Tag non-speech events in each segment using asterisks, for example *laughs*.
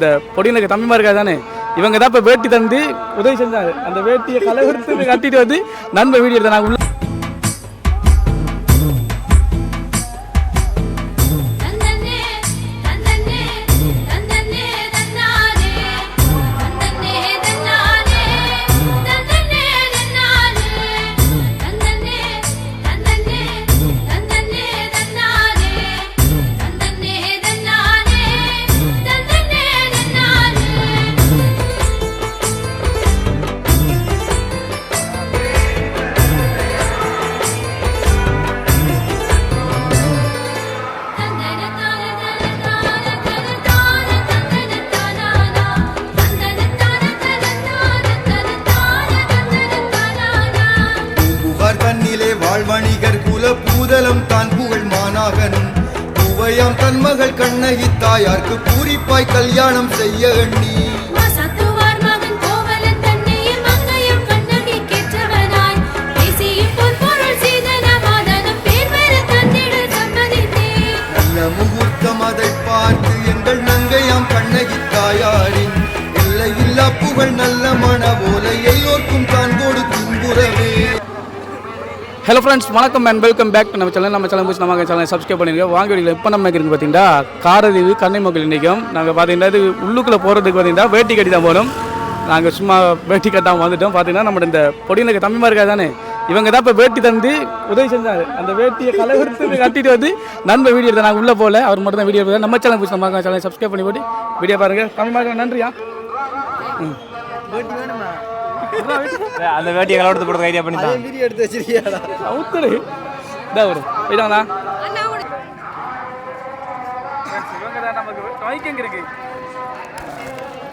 இந்த பொடியனுக்கு தம்பிமா இருக்கா தானே? இவங்க தான் இப்போ வேட்டி தந்து உதவி செஞ்சாங்க. அந்த வேட்டியை கலவரத்து கட்டிட்டு வந்து நண்பர் வீடியோ நாங்கள் உள்ள தாயார்க்கு பூரிப்பாய் கல்யாணம் செய்ய எண்ணி. ஹலோ ஃப்ரெண்ட்ஸ் வணக்கம் அண்ட் வெல்கம் பேக் நம்ம சேனல் நம்ம சேனல் முடிச்சு நம்ம சேனல் சப்ஸ்கிரைப் பண்ணியிருக்கோம் வாங்க வீடியோ இப்போ நம்ம இருக்குது பார்த்தீங்கன்னா காரதீவு கன்னிமக்கள் இன்றைக்கும் நாங்கள் பார்த்தீங்கன்னா இது உள்ளுக்குள்ளே போகிறதுக்கு பார்த்தீங்கன்னா வேட்டி கட்டி தான் போகணும் நாங்கள் சும்மா வேட்டி கட்டாமல் வந்துட்டோம். பார்த்தீங்கன்னா நம்ம இந்த பொடியினுக்கு தம்பிமா இருக்கா தானே? இவங்க தான் இப்போ வேட்டி தந்து உதவி செஞ்சாரு. அந்த வேட்டியை கலவரத்து கட்டிட்டு வந்து நண்பர் வீடியோ எடுத்த நாங்கள் உள்ளே போகல அவர் மட்டும் தான் வீடியோ நம்ம சேனல் பிடிச்சி நம்ம சேனல் சப்ஸ்கிரைப் பண்ணி போட்டு வீடியோ பாருங்கள் தம்பிமா நன்றியா? ம். அந்த வேட்டியை கலவரத்து போடுறது ஐடியா பண்ணி தான் வீடியோ எடுத்து வச்சிருக்கியாடா? அவுத்தரு இதா ஒரு போயிட்டாங்களா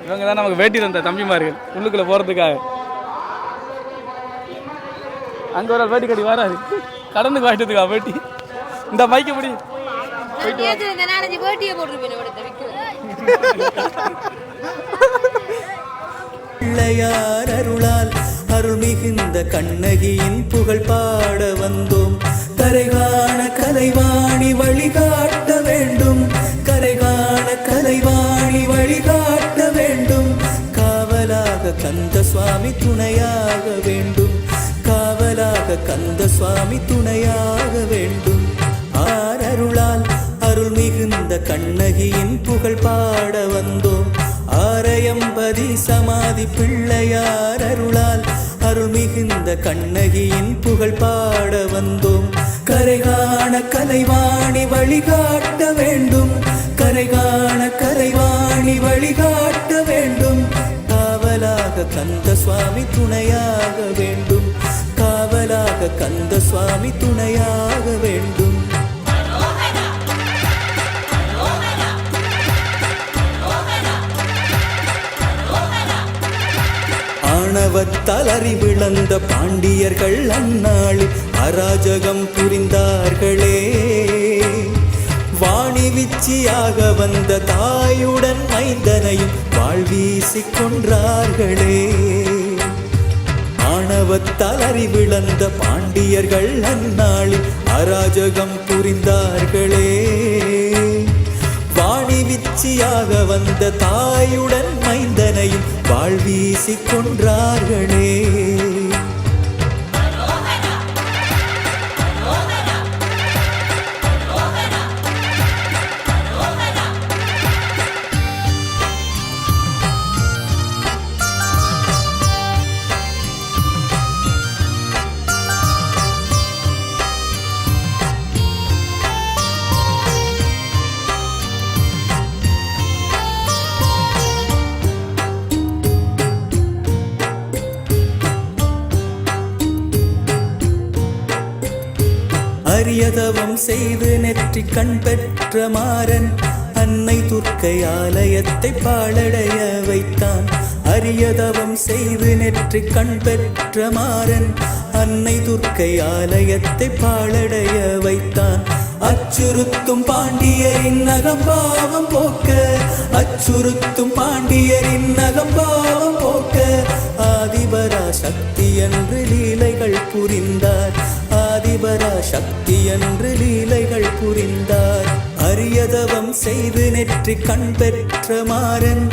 இவங்க தான் நமக்கு வேட்டி தந்த தம்பிமார்கள் உள்ளுக்குள்ள போறதுக்காக. அங்க ஒரு ஆள் வேட்டி கட்டி வராது கடனுக்கு வாங்கிட்டதுக்கா வேட்டி? இந்த மைக்க முடி நாலஞ்சு வேட்டியை போட்டுருப்பேன் *laughs* பிள்ளையார் அருளால் அருள் மிகுந்த கண்ணகியின் புகழ் பாட வந்தோம். கரைகாண கலைவாணி வழிகாட்ட வேண்டும். கரைகாண கலைவாணி வழிகாட்ட வேண்டும். காவலாக கந்த சுவாமி துணையாக வேண்டும். காவலாக கந்த சுவாமி துணையாக வேண்டும். ஆர் அருளால் அருள் மிகுந்த கண்ணகியின் புகழ் பாட வந்தோம். ஆரையம்பதி சமாதி பிள்ளையார் அருளால் அருள்மிகுந்த கண்ணகியின் புகழ் பாட வந்தோம். கரைகாண கலைவாணி வழிகாட்ட வேண்டும். கரைகாண கலைவாணி வழிகாட்ட வேண்டும். காவலாக கந்த சுவாமி துணையாக வேண்டும். காவலாக கந்த சுவாமி துணையாக வேண்டும். ஆணவத்தால் அறிவிழந்த பாண்டியர்கள் அந்நாளில் அராஜகம் புரிந்தார்களே. வாணி விச்சியாக வந்த தாயுடன் மைந்தனையும் வாழ்வீசி கொன்றார்களே. ஆணவத்தால் அறிவிழந்த பாண்டியர்கள் அந்நாளில் அராஜகம் புரிந்தார்களே. வாணி விச்சியாக வந்த தாயுடன் மைந்தனையும் வாழ்வீசிக் கொன்றார்களே. அரியதவம் செய்து நெற்றி கண் பெற்ற மாறன் அன்னை துர்க்கை ஆலயத்தை பாழடைய வைத்தான். அரியதவம் செய்து நெற்றி கண் பெற்ற மாறன் அன்னை துர்க்கை ஆலயத்தை பாழடைய வைத்தான். அச்சுறுத்தும் பாண்டியரின் நகம்பாவம் போக்க அச்சுறுத்தும் பாண்டியரின் நகம்பாவம் போக்க ஆதிபரா சக்தி என்று லீலைகள் புரிந்தார். ஆதிபரா சக்தி என்று லீலைகள் புரிந்தார். அரியதவம் செய்து நெற்றி கண் பெற்ற மாறன்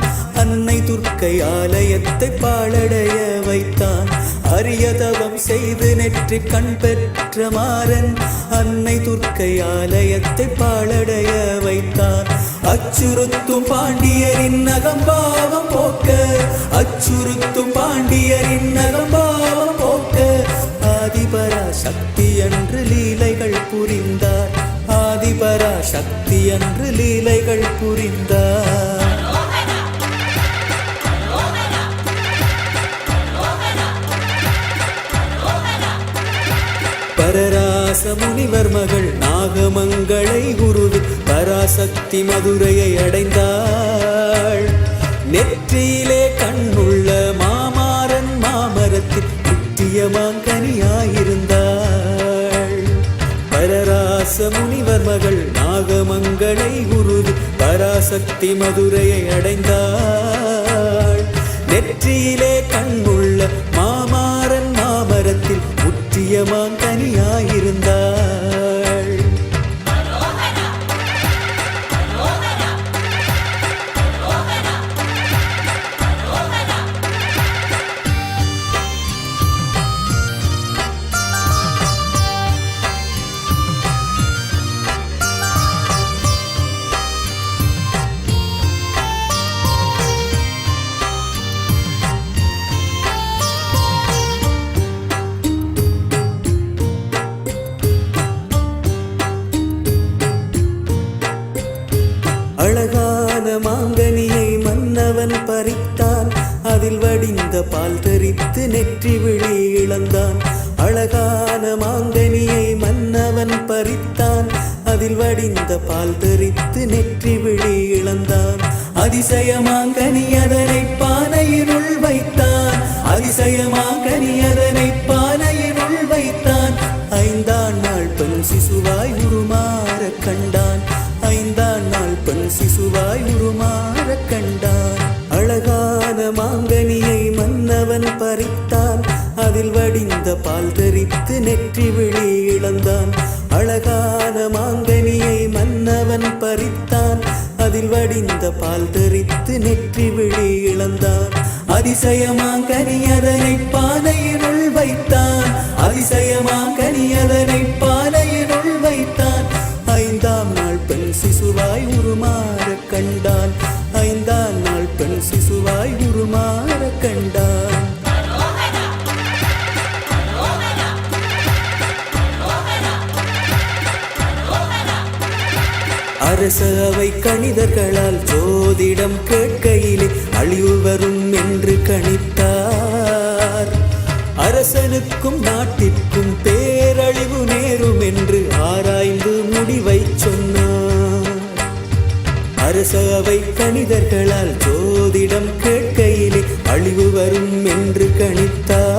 அன்னை துர்க்கை ஆலயத்தை பாழடைய வைத்தான். அரியதவம் செய்து நெற்றி கண் பெற்ற மாறன் அன்னை துர்க்கை ஆலயத்தை பாழடைய வைத்தான். அச்சுறுத்தும் பாண்டியரின் நகம்பாவம் போக்க அச்சுறுத்தும் பாண்டியரின் அகம்பாவம் ஆதிபராசக்தி என்று லீலைகள் புரிந்தார். ஆதிபராசக்தி என்று லீலைகள் புரிந்தார். பரராச முனிவர் மகள் நாகமங்களை குருவி பராசக்தி மதுரையை அடைந்தாள். நெற்றியிலே கண்ணுள்ள மாமாரன் மாமரத்தில் பிரியமாங்கனியாயிருந்தாள் பரராச முனிவர் மகள் நாகமங்களை உருது பராசக்தி மதுரையை அடைந்தாள். நெற்றியிலே கண்ணுள்ள மாமாறன் மாமரத்தில் முற்றியமாங்கனியாயிருந்தாள் அழகான மாங்கனியை மன்னவன் பறித்தான். அதில் வடிந்த பால் தெரித்து நெற்றி விழி இழந்தான். அதிசய மாங்கனி அதனை பானையினுள் வைத்தான். அதிசய மாங்கனி அதனை வடிந்த தரித்து நெற்றி விழி இழந்தான். அழகான மாங்கனியை மன்னவன் பறித்தான். அதில் வடிந்த பால் தரித்து நெற்றி விழி இழந்தான். அதிசயமாங்கனி அதனை பானையினுள் வைத்தான். அதிசயமாங்கனி அதனை பானையினுள் வைத்தான். ஐந்தாம் நாள் பெண் சிசுவாய் உருமாற கண்டான். ஐந்தாம் நாள் பெண் சிசுவாய் உருமாற கண்டான். அரச அவை கணிதர்களால் ஜோதிடம் கேட்கையிலே அழிவு வரும் என்று கணித்தார். அரசனுக்கும் நாட்டிற்கும் பேரழிவு நேரும் என்று ஆராய்ந்து முடிவை சொன்னார். அரச அவை கணிதர்களால் ஜோதிடம் கேட்கையிலே அழிவு வரும் என்று கணித்தார்.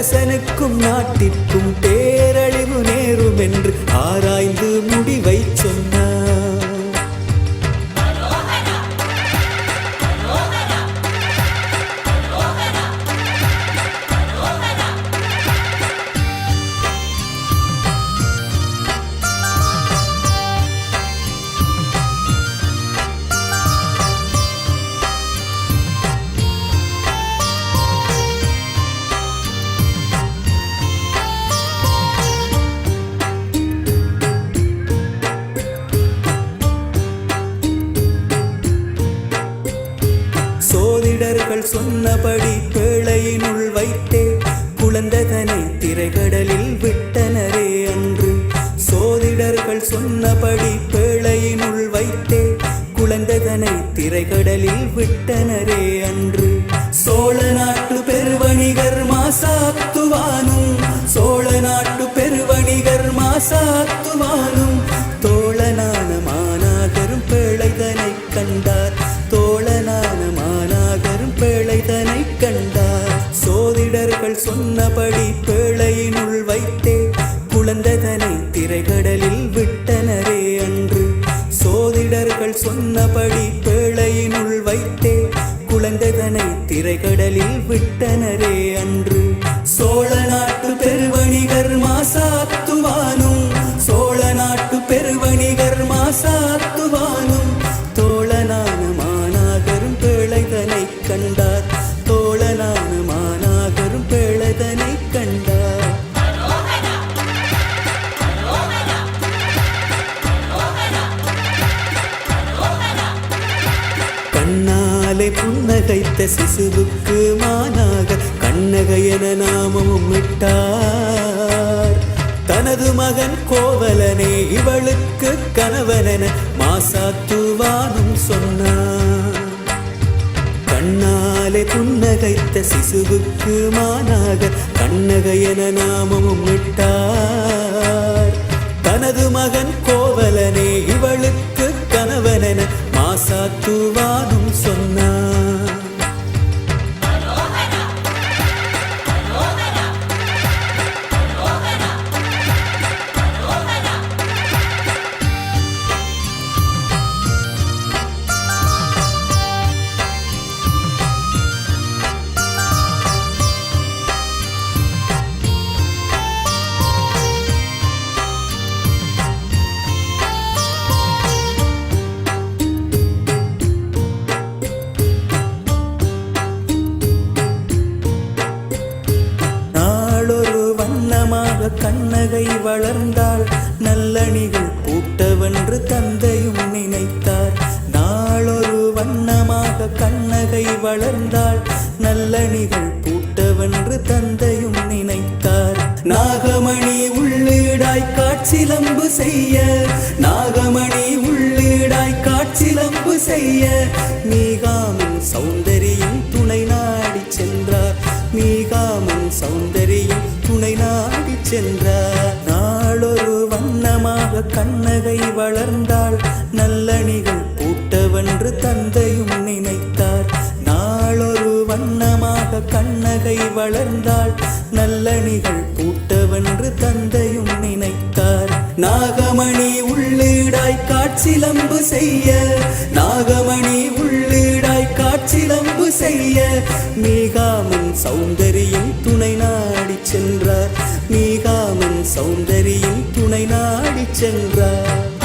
அரசனுக்கும் நாட்டிற்கும் பேரழிவு நேரும் என்று ஆராய்ந்து முடிவை சொன்ன சொன்னபடி பேழையினுள் வைத்தே குழந்ததனை திரைகடலில் விட்டனரே அன்று. சோதிடர்கள் சொன்னபடி பேழையினுள் வைத்தே குழந்ததனை திரைகடலில் விட்டனர் சாத்துவானும். தோழனான மாநாகரும் பிழைதனை கண்டார். தோழனான மாநாகரும் பிழைதனை கண்டார். கண்ணாலே புன்னகைத்த சிசுவுக்கு மாநாக கண்ணகையன நாமமும் விட்டார் தனது மகன் கோவலனே இவளுக்கு கணவனென மாசாத்துவானும் சொன்னான். கண்ணாலே புன்னகைத்த சிசுவுக்கு மானாக கண்ணகை என நாமமும் விட்டார் தனது மகன் கோவலனே இவளுக்கு கணவனென மாசாத்துவானும் வளர்ந்தாள் நல்லணிகள் பூட்டவென்று தந்தையும் நினைத்தார். நாளொரு வண்ணமாக கண்ணகை வளர்ந்தாள் நல்லணிகள் பூட்டவென்று தந்தையும் நினைத்தார். நாகமணி உள்ளீடாய் காட்சிலம்பு செய்ய நாகமணி உள்ளீடாய் காட்சிலம்பு செய்ய மீகாமன் சௌந்தரியும் துணை நாடி சென்றார். மீகாமன் சௌந்தரியும் துணை நாடி சென்றார். கண்ணகை வளர்ந்தாள். நல்லணிகள் பூட்டவென்று தந்தையும் நினைத்தார். நாளொரு வண்ணமாக கண்ணகை வளர்ந்தாள். நல்லணிகள் பூட்டவென்று தந்தையும் நினைத்தார். நாகமணி உள்ளீடாய் காட்சிலம்பு செய்ய நாகமணி உள்ளீடாய் காட்சிலம்பு செய்ய மீகாமன் சௌந்தரியும் துணை நாடி சென்றார். மீகாமன் சௌந்தரியும் துணை நாடி சென்றார்.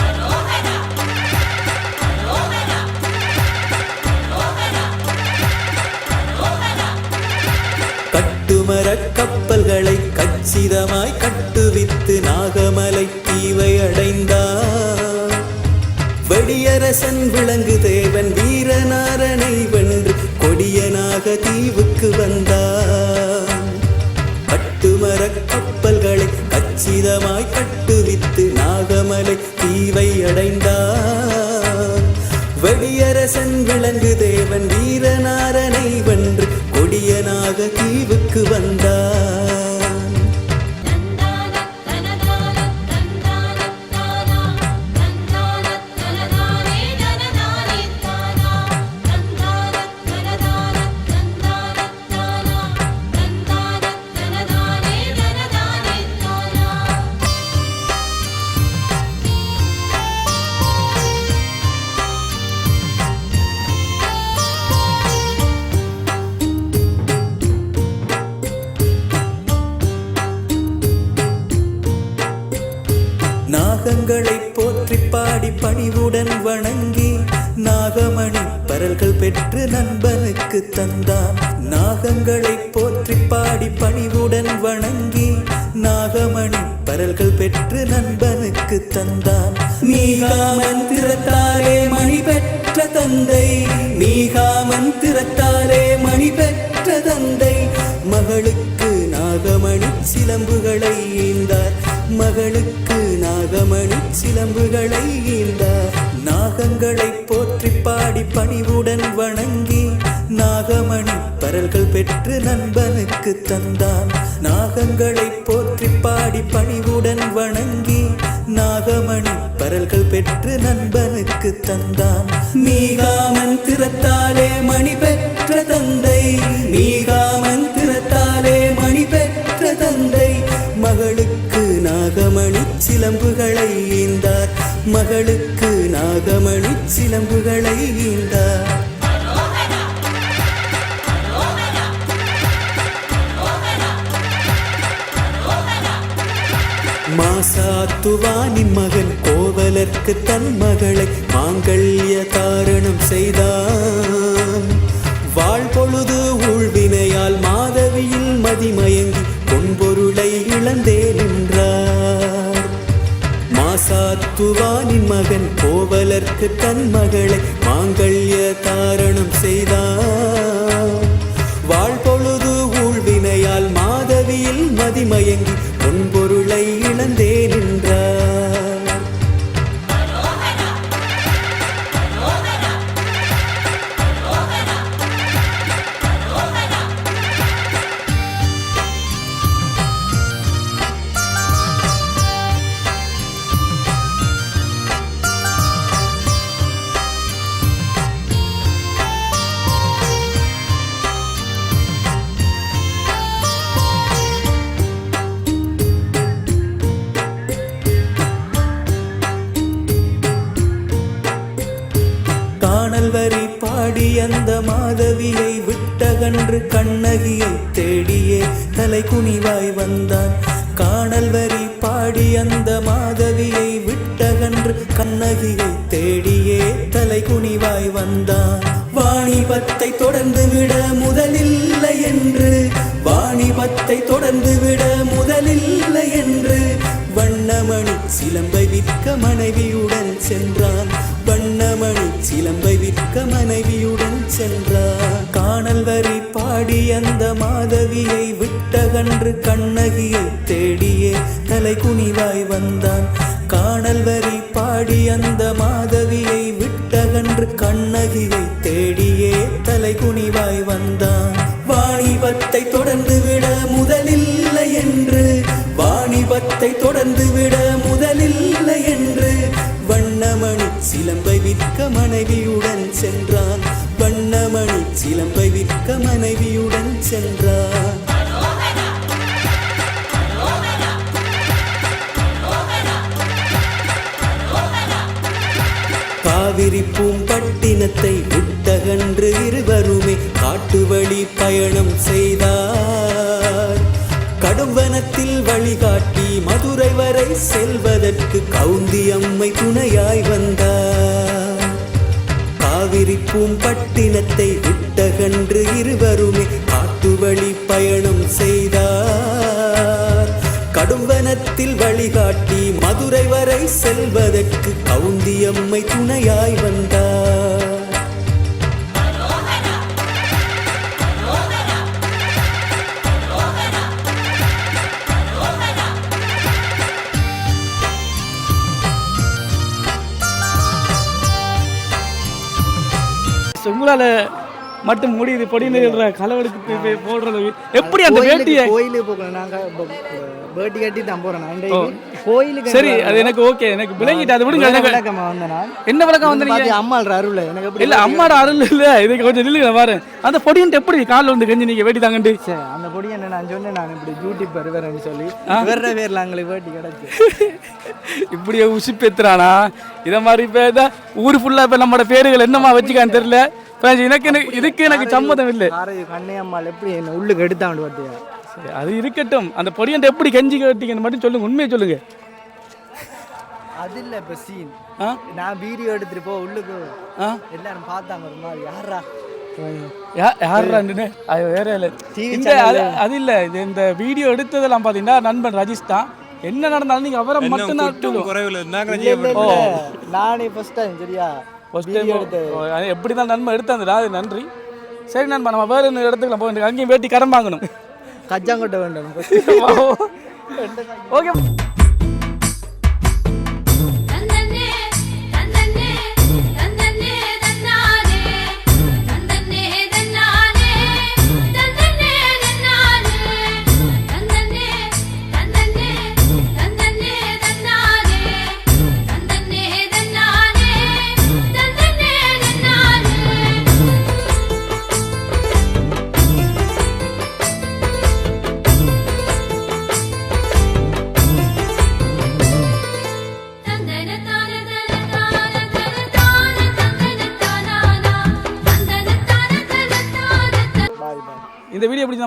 கொடியனாக தீவுக்கு வந்தார் போற்றி பாடி பணிவுடன் வணங்கி நாகமணி பரல்கள் பெற்று நண்பனுக்கு தந்தான். நாகங்களை போற்றி பாடி பணிவுடன் வணங்கி நாகமணி பரல்கள் பெற்று நண்பனுக்கு தந்தான். மீகாமன் திறத்தாலே மணி பெற்ற தந்தை. மீகாமன் திறத்தாலே மணி பெற்ற தந்தை. மகளுக்கு நாகமணி சிலம்புகளை ஈந்தார். மகளுக்கு நாகமணி சிலம்புகளை ஈந்தார் நாகங்களை போற்றி பாடி பணிவுடன் வணங்கி நாகமணி பரல்கள் பெற்று நண்பனுக்கு தந்தான். நாகங்களை போற்றி பாடி பணிவுடன் வணங்கி நாகமணி பரல்கள் பெற்று நண்பனுக்கு தந்தான். மீகாமன் திறத்தாலே மணி பெற்ற தந்தை மீகாமன் திறத்தாலே சிலம்புகளை ஈந்தார். மகளுக்கு நாகமணி சிலம்புகளை ஈந்தார். மாசாத்துவானி மகன் கோவலர்க்கு தன் மகளை மாங்கல்ய காரணம் செய்தான். வாழ்பொழுது ஊழ்வினையால் மாதவியில் மதிமயங்கி பொன்பொருளை இழந்தேன். மாசாத்துவானின் மகன் கோவலர்க்கு தன் மகளை மாங்கல்ய தாரணம் செய்தான் வாழ்பொழுது ஊழ்வினையால் மாதவியில் மதிமயங்கி பொன்பொருளை தலை குனிவாய் வந்தான். காணல் வரி பாடி அந்த மாதவியை விட்டகன்று கண்ணகியை தேடியே தலை குனிவாய் வந்தான். வாணிபத்தை தொடர்ந்து விட முதலில்லை என்று. வாணிபத்தை தொடர்ந்து விட முதலில்லை என்று. வண்ணமணி சிலம்பை விற்க மனைவியுடன் சென்றான். வண்ணமணி சிலம்பை விற்க மனைவியுடன் சென்றான். காணல் வரி பாடி அந்த மாதவியை விட்டகன்று கண்ணகியை தேடியே தலை குனிவாய் வந்தான். காணல் வரி பாடி அந்த மாதவியை விட்டகன்று கண்ணகியை தேடியே தலை குனிவாய் வந்தான். வாணிபத்தை தொடர்ந்து விட முதலில்லை என்று. வாணிபத்தை தொடர்ந்து விட முதலில்லை என்று. வண்ணமணி சிலம்பை விற்க மனைவியுடன் சென்றான். வண்ணமணி சிலம்பை விற்க மனைவியுடன் சென்றான். பயணம் செய்தார். கடுவனத்தில் வழிகாட்டி மதுரை வரை செல்வதற்கு கவுந்தி அம்மை துணையாய் வந்தார். காவிரி பூம்பட்டினத்தை விட்டகன்று இருவருமே காட்டு வழி பயணம் செய்தார். கடும்பனத்தில் வழிகாட்டி மதுரை வரை செல்வதற்கு கவுந்தியம்மை துணையாய் வந்தார். உங்களால மட்டும் முடியுது. பொடிநீர் களவெடுத்து போடுறது. எப்படி அந்த வேட்டியை கோயிலுக்கு போகணும். நாங்க பேட்டி கட்டி தான் இன்றைக்கு கோயிலுக்கு சரி அது எனக்கு ஓகே. எனக்கு விளங்கிட்டு அது விடுங்க. எனக்கு விளக்கமா வந்த நான் என்ன விளக்கம் வந்து நீங்க பாத்தி அம்மாள் அருள். எனக்கு எப்படி இல்ல அம்மாட அருள் இல்ல. இதுக்கு கொஞ்சம் நில்லுங்க பாரு அந்த பொடின்ட்டு எப்படி காலில் வந்து கஞ்சி நீங்க வேட்டி தாங்கண்டு? சரி, அந்த பொடி என்ன நான் சொன்னேன் நான் இப்படி யூடியூப் வருவேன்னு சொல்லி. வேற பேர்ல எங்களுக்கு வேட்டி கிடைச்சு. இப்படியே உசிப்பேத்துறானா? இதை மாதிரி இப்போ ஊர் ஃபுல்லாக இப்போ நம்மளோட பேருகள் என்னமா வச்சுக்கான்னு தெரியல. எனக்கு எனக்கு இதுக்கு எனக்கு சம்மதம் இல்லை காரையூர் கண்ணே அம்மாள் எப்படி என்ன உள்ளுக்கு எடுத்தாண்டு பார்த்தியா சரி, அது இருக்கட்டும். அந்த பொடியன்ட்டு எப்படி கஞ்சி கட்டிங்கன்னு மட்டும் சொல்லுங்க உண்மையை சொல்லுங்க. அது இல்ல இப்ப சீன் ஆ? நான் வீடியோ எடுத்துட்டு போ உள்ளுக்கு. ஆ? எல்லாரும் பார்த்தாங்க ஒரு மாதிரி. யாரா அது வேற இல்லை. இது இந்த வீடியோ எடுத்ததெல்லாம் பார்த்தீங்கன்னா நண்பன் ரஜிஷ் தான். என்ன நடந்தாலும் நீங்கள் அவரை மட்டும் தான். நானே ஃபர்ஸ்ட் டைம் சரியா? எடுத்து டைம் எப்படி தான் நண்பன் எடுத்தாந்துடா அது நன்றி. சரி நண்பா நம்ம வேறு இன்னொரு இடத்துக்கு போக அங்கேயும் வேட்டி கடன் வாங்கணும். கஜாங்கொட்ட வேண்டும். *laughs* ஓகே.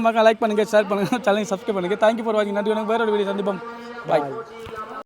மறக்காம லைக் பண்ணுங்கள் ஷேர் பண்ணுங்கள் சேனலை சப்ஸ்கிரைப் பண்ணுங்கள் தேங்க்யூ ஃபார் வாட்சிங் நன்றி வணக்கம். வேற வீடியோ சந்திப்போம். பாய்